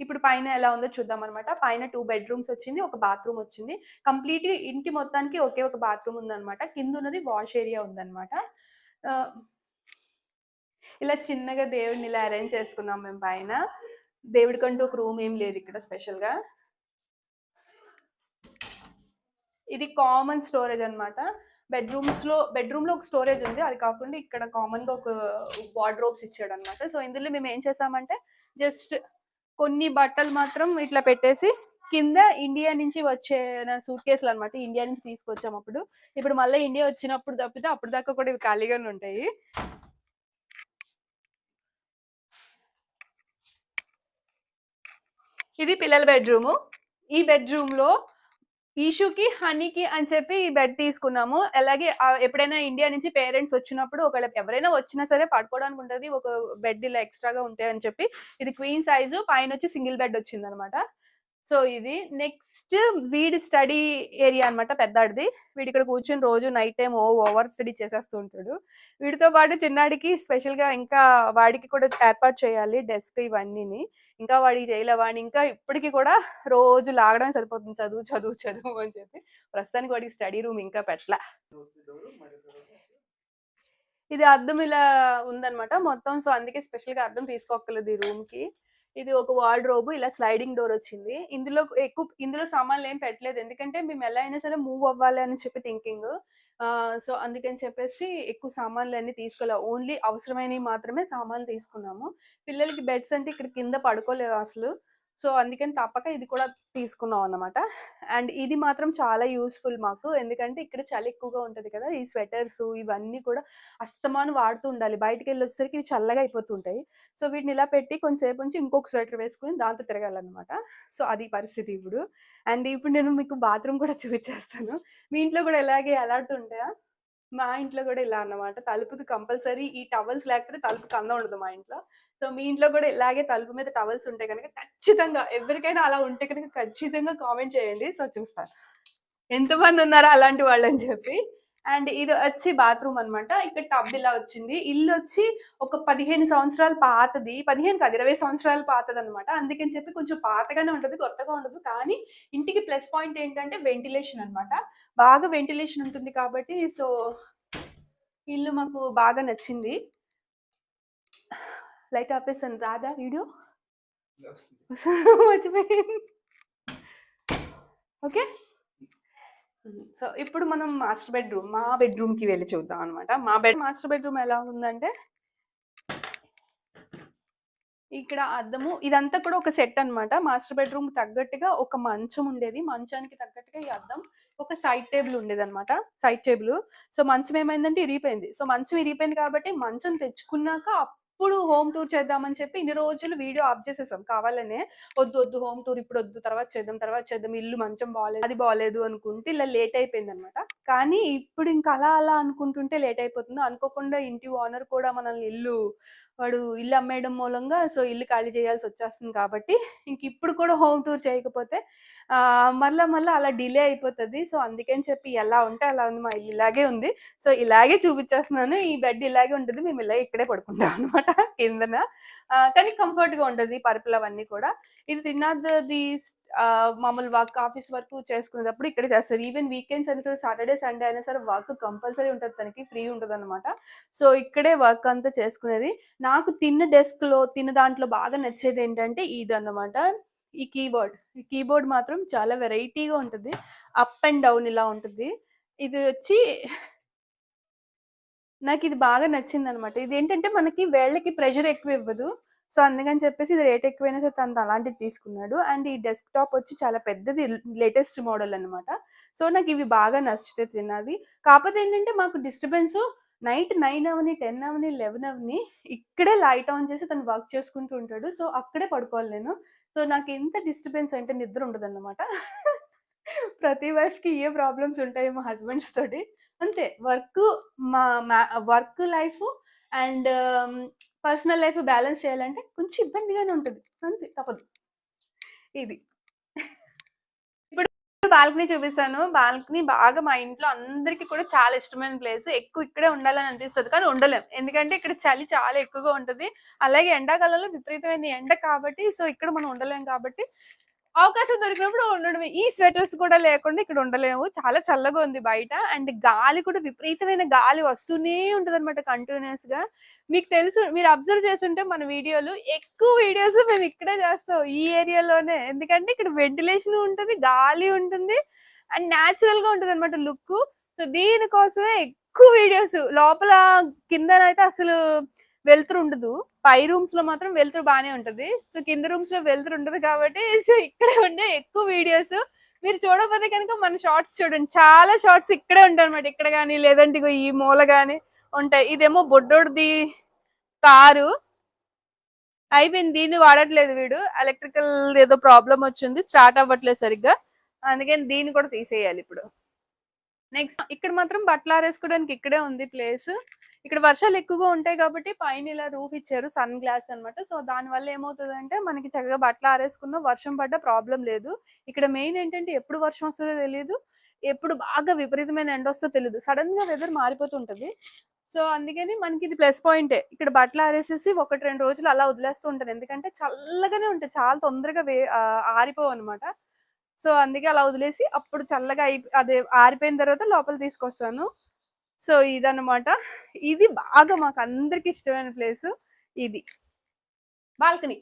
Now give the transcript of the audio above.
ఇప్పుడు పైన ఎలా ఉందో చూద్దాం అనమాట పైన టూ బెడ్రూమ్స్ వచ్చింది ఒక బాత్రూమ్ వచ్చింది. కంప్లీట్ ఇంటి మొత్తానికి ఒకే ఒక బాత్రూమ్ ఉందన్నమాట. కింద ఉన్నది వాష్ ఏరియా ఉందనమాట ఆ, ఇలా చిన్నగా దేవుడిని ఇలా అరేంజ్ చేసుకున్నాం మేము పైన. దేవుడికంటూ ఒక రూమ్ ఏం లేదు ఇక్కడ స్పెషల్గా. ఇది కామన్ స్టోరేజ్ అన్నమాట. బెడ్రూమ్స్లో బెడ్రూమ్లో ఒక స్టోరేజ్ ఉంది. అది కాకుండా ఇక్కడ కామన్గా ఒక వార్డ్రోబ్స్ ఇచ్చాడు అనమాట సో ఇందులో మేము ఏం చేసామంటే జస్ట్ కొన్ని బట్టలు మాత్రం ఇట్లా పెట్టేసి కింద ఇండియా నుంచి వచ్చే సూట్ కేసులు అనమాట ఇండియా నుంచి తీసుకొచ్చాం అప్పుడు. ఇప్పుడు మళ్ళీ ఇండియా వచ్చినప్పుడు తప్పితే అప్పుడు దాకా కూడా ఇవి ఖాళీగానే ఉంటాయి. ఇది పిల్లల బెడ్రూమ్ ఈ బెడ్రూమ్లో ఈషుకి హనీకి అని చెప్పి ఈ బెడ్ తీసుకున్నాము. అలాగే ఎప్పుడైనా ఇండియా నుంచి పేరెంట్స్ వచ్చినప్పుడు ఒకవేళ ఎవరైనా వచ్చినా సరే పడుకోవడానికి ఉంటుంది. ఒక బెడ్ ఇలా ఎక్స్ట్రాగా ఉంటాయి అని చెప్పి. ఇది క్వీన్ సైజు పైన వచ్చి సింగిల్ బెడ్ వచ్చింది అనమాట సో ఇది నెక్స్ట్ వీడి స్టడీ ఏరియా అన్నమాట పెద్దాడిది వీడి ఇక్కడ కూర్చొని రోజు నైట్ టైం ఓ ఓవర్ స్టడీ చేసేస్తూ ఉంటాడు. వీడితో పాటు చిన్నాడికి స్పెషల్గా ఇంకా వాడికి కూడా ఏర్పాటు చేయాలి డెస్క్ ఇవన్నీని. ఇంకా వాడికి చేయలే వాడిని ఇంకా ఇప్పటికి కూడా రోజు లాగడం సరిపోతుంది చదువు చదువు చదువు అని చెప్పి. ప్రస్తుతానికి వాడికి స్టడీ రూమ్ ఇంకా పెట్టలే. ఇది అర్థం ఇలా ఉందన్నమాట మొత్తం. సో అందుకే స్పెషల్ అర్థం తీసుకోకలేదు ఈ రూమ్కి ఇది ఒక వార్డ్రోబ్ ఇలా స్లైడింగ్ డోర్ వచ్చింది. ఇందులో ఎక్కువ ఇందులో సామాన్లు ఏం పెట్టలేదు. ఎందుకంటే మేము ఎలా అయినా సరే మూవ్ అవ్వాలి అని చెప్పి థింకింగ్ సో అందుకని చెప్పేసి ఎక్కువ సామాన్లు అన్ని తీసుకోలే. ఓన్లీ అవసరమైనవి మాత్రమే సామాన్లు తీసుకున్నాము. పిల్లలకి బెడ్స్ అంటే ఇక్కడ కింద పడుకోలేవు అసలు. సో అందుకని తప్పక ఇది కూడా తీసుకున్నాం అన్నమాట. అండ్ ఇది మాత్రం చాలా యూస్ఫుల్ మాకు. ఎందుకంటే ఇక్కడ చలి ఎక్కువగా ఉంటుంది కదా ఈ స్వెటర్స్ ఇవన్నీ కూడా అస్తమాను వాడుతూ ఉండాలి. బయటికి వెళ్ళి వచ్చేసరికి ఇవి చల్లగా అయిపోతుంటాయి. సో వీటిని ఇలా పెట్టి కొంచెంసేపు ఉంచి ఇంకొక స్వెటర్ వేసుకుని దాంతో తిరగాలన్నమాట. సో అది పరిస్థితి ఇప్పుడు. అండ్ ఇప్పుడు నేను మీకు బాత్రూమ్ కూడా చూపించేస్తాను మీ ఇంట్లో కూడా ఇలాగే ఎలాడుతుంటాయా మా ఇంట్లో కూడా ఇలా అన్నమాట. తలుపుకి కంపల్సరీ ఈ టవల్స్ లేకపోతే తలుపుకి కంద ఉండదు మా ఇంట్లో. సో మీ ఇంట్లో కూడా ఇలాగే తలుపు మీద టవల్స్ ఉంటాయి కనుక ఖచ్చితంగా ఎవరికైనా అలా ఉంటే కనుక ఖచ్చితంగా కామెంట్ చేయండి. సో చూస్తాను ఎంతమంది ఉన్నారా అలాంటి వాళ్ళు అని చెప్పి? అండ్ ఇది వచ్చి బాత్రూమ్ అన్నమాట. ఇక్కడ టబ్ ఇలా వచ్చింది. ఇల్లు వచ్చి ఒక పదిహేను సంవత్సరాల పాతది. పదిహేను కాదు ఇరవై సంవత్సరాల పాతది అనమాట అందుకని చెప్పి కొంచెం పాతగానే ఉంటది కొత్తగా ఉండదు. కానీ ఇంటికి ప్లస్ పాయింట్ ఏంటంటే వెంటిలేషన్ అన్నమాట. బాగా వెంటిలేషన్ ఉంటుంది కాబట్టి సో ఇల్లు మాకు బాగా నచ్చింది. లైట్ ఆపేస్తాను. రాదా వీడియో? మర్చిపోయింది ఓకే? సో ఇప్పుడు మనం మాస్టర్ బెడ్రూమ్ మా బెడ్రూమ్కి వెళ్ళి చూద్దాం అనమాట మా బెడ్ మాస్టర్ బెడ్రూమ్ ఎలా ఉందంటే ఇక్కడ అద్దము ఇదంతా కూడా ఒక సెట్ అన్నమాట. మాస్టర్ బెడ్రూమ్ తగ్గట్టుగా ఒక మంచం ఉండేది. మంచానికి తగ్గట్టుగా ఈ అద్దం ఒక సైడ్ టేబుల్ ఉండేది అనమాట సైడ్ టేబుల్. సో మంచం ఏమైందంటే ఇరిగిపోయింది. సో మంచం ఇరిగిపోయింది కాబట్టి మంచం తెచ్చుకున్నాక ఇప్పుడు హోమ్ టూర్ చేద్దామని చెప్పి ఇన్ని రోజులు వీడియో ఆఫ్ చేసేసాం. కావాలనే వద్దు వద్దు హోమ్ టూర్ ఇప్పుడు వద్దు తర్వాత చేద్దాం తర్వాత చేద్దాం ఇల్లు మంచం బాగాలేదు అది బాగాలేదు అనుకుంటే ఇలా లేట్ అయిపోయింది అనమాట కానీ ఇప్పుడు ఇంకా అలా అలా అనుకుంటుంటే లేట్ అయిపోతుంది. అనుకోకుండా ఇంటి ఓనర్ కూడా మనల్ని ఇల్లు వాడు ఇల్లు అమ్మేయడం మూలంగా సో ఇల్లు ఖాళీ చేయాల్సి వచ్చేస్తుంది కాబట్టి ఇంక ఇప్పుడు కూడా హోమ్ టూర్ చేయకపోతే మళ్ళీ మళ్ళీ అలా డిలే అయిపోతుంది. సో అందుకని చెప్పి ఎలా ఉంటే అలా ఉంది. మా ఇల్లు ఇలాగే ఉంది. సో ఇలాగే చూపించేస్తున్నాను. ఈ బెడ్ ఇలాగే ఉంటుంది. మేము ఇలా ఇక్కడే పడుకుంటాం అనమాట కిందన. కానీ కంఫర్ట్గా గా ఉంటుంది పరుపులు అవన్నీ కూడా. ఇది తిన్నది మామూలు వర్క్ ఆఫీస్ వర్క్ చేసుకునేటప్పుడు ఇక్కడ చేస్తారు. ఈవెన్ వీకెండ్స్ అయినా సాటర్డే సండే అయినా సరే వర్క్ కంపల్సరీ ఉంటుంది తనకి ఫ్రీ ఉంటుంది అనమాట సో ఇక్కడే వర్క్ అంతా చేసుకునేది. నాకు తిన్న డెస్క్లో తిన్న దాంట్లో బాగా నచ్చేది ఏంటంటే ఇది అన్నమాట ఈ కీబోర్డ్ ఈ కీబోర్డ్ మాత్రం చాలా వెరైటీగా ఉంటుంది. అప్ అండ్ డౌన్ ఇలా ఉంటుంది. ఇది వచ్చి నాకు ఇది బాగా నచ్చింది అనమాట ఇది ఏంటంటే మనకి వేళ్ళకి ప్రెషర్ ఎక్కువ ఇవ్వదు. సో అందుకని చెప్పేసి ఇది రేట్ ఎక్కువైనా సరే తను అలాంటిది తీసుకున్నాడు. అండ్ ఈ డెస్క్ టాప్ వచ్చి చాలా పెద్దది లేటెస్ట్ మోడల్ అనమాట సో నాకు ఇవి బాగా నచ్చితే తిన్నది కాకపోతే ఏంటంటే మాకు డిస్టర్బెన్స్ నైట్ నైన్ అవని టెన్ అవని లెవెన్ అవని ఇక్కడే లైట్ ఆన్ చేసి తను వర్క్ చేసుకుంటూ ఉంటాడు. సో అక్కడే పడుకోవాలి నేను. సో నాకు ఎంత డిస్టర్బెన్స్ అంటే నిద్ర ఉండదు అనమాట ప్రతి వైఫ్కి ఏ ప్రాబ్లమ్స్ ఉంటాయి మా హస్బెండ్స్ తోటి. అంతే. వర్క్ మా work life and personal life balance చేయాలంటే కొంచెం ఇబ్బందిగానే ఉంటుంది. అంతే తప్పదు. ఇది. ఇప్పుడు బాల్కనీ చూపిస్తాను. బాల్కనీ బాగా మా ఇంట్లో అందరికి కూడా చాలా ఇష్టమైన ప్లేస్. ఎక్కువ ఇక్కడే ఉండాలని అనిపిస్తుంది కానీ ఉండలేం. ఎందుకంటే ఇక్కడ చలి చాలా ఎక్కువగా ఉంటది. అలాగే ఎండాకాలంలో విపరీతమైన ఎండ కాబట్టి సో ఇక్కడ మనం ఉండలేం కాబట్టి అవకాశం దొరికినప్పుడు ఉండడమే. ఈ స్వెటర్స్ కూడా లేకుండా ఇక్కడ ఉండలేము. చాలా చల్లగా ఉంది బయట. అండ్ గాలి కూడా విపరీతమైన గాలి వస్తూనే ఉంటది అనమాట కంటిన్యూస్గా. మీకు తెలుసు మీరు అబ్జర్వ్ చేస్తుంటే మన వీడియోలు ఎక్కువ వీడియోస్ మేము ఇక్కడే చేస్తాం. ఈ ఏరియాలోనే. ఎందుకంటే ఇక్కడ వెంటిలేషన్ ఉంటుంది గాలి ఉంటుంది అండ్ న్యాచురల్గా ఉంటుంది అనమాట లుక్ సో దీనికోసమే ఎక్కువ వీడియోస్. లోపల కిందనైతే అసలు వెళ్తురు ఉండదు. పై రూమ్స్లో మాత్రం వెళ్తురు బానే ఉంటది. సో కింద రూమ్స్లో వెళ్తురు ఉండదు కాబట్టి సో ఇక్కడే ఉండే ఎక్కువ వీడియోస్ మీరు చూడకపోతే కనుక మన షార్ట్స్ చూడండి. చాలా షార్ట్స్ ఇక్కడే ఉంటాయి అనమాట ఇక్కడ కానీ లేదంటే ఈ మూల కానీ ఉంటాయి. ఇదేమో బొడ్డోడిది కారు. అయిపోయింది. దీన్ని వాడట్లేదు వీడు. ఎలక్ట్రికల్ ఏదో ప్రాబ్లం వచ్చింది. స్టార్ట్ అవ్వట్లేదు సరిగ్గా. అందుకని దీన్ని కూడా తీసేయాలి ఇప్పుడు. నెక్స్ట్ ఇక్కడ మాత్రం బట్టలు ఆరేసుకోవడానికి ఇక్కడే ఉంది ప్లేస్. ఇక్కడ వర్షాలు ఎక్కువగా ఉంటాయి కాబట్టి పైన ఇలా రూఫ్ ఇచ్చారు సన్ గ్లాస్ అన్నమాట. సో దాని వల్ల ఏమవుతుంది అంటే మనకి చక్కగా బట్టలు ఆరేసుకున్న వర్షం పడ్డ ప్రాబ్లం లేదు. ఇక్కడ మెయిన్ ఏంటంటే ఎప్పుడు వర్షం వస్తుందో తెలియదు ఎప్పుడు బాగా విపరీతమైన ఎండ వస్తుందో తెలియదు సడన్గా వెదర్ మారిపోతుంటది. సో అందుకని మనకి ఇది ప్లస్ పాయింటే ఇక్కడ బట్టలు ఆరేసేసి ఒకటి రెండు రోజులు అలా వదిలేస్తూ ఉంటాను. ఎందుకంటే చల్లగానే ఉంటాయి. చాలా తొందరగా వే ఆరిపోవు అనమాట సో అందుకే అలా వదిలేసి అప్పుడు చల్లగా అయి అదే ఆరిపోయిన తర్వాత లోపల తీసుకొస్తాను. సో ఇదన్నమాట. ఇది బాగా మాకు అందరికి ఇష్టమైన ప్లేస్ ఇది. బాల్కనీ.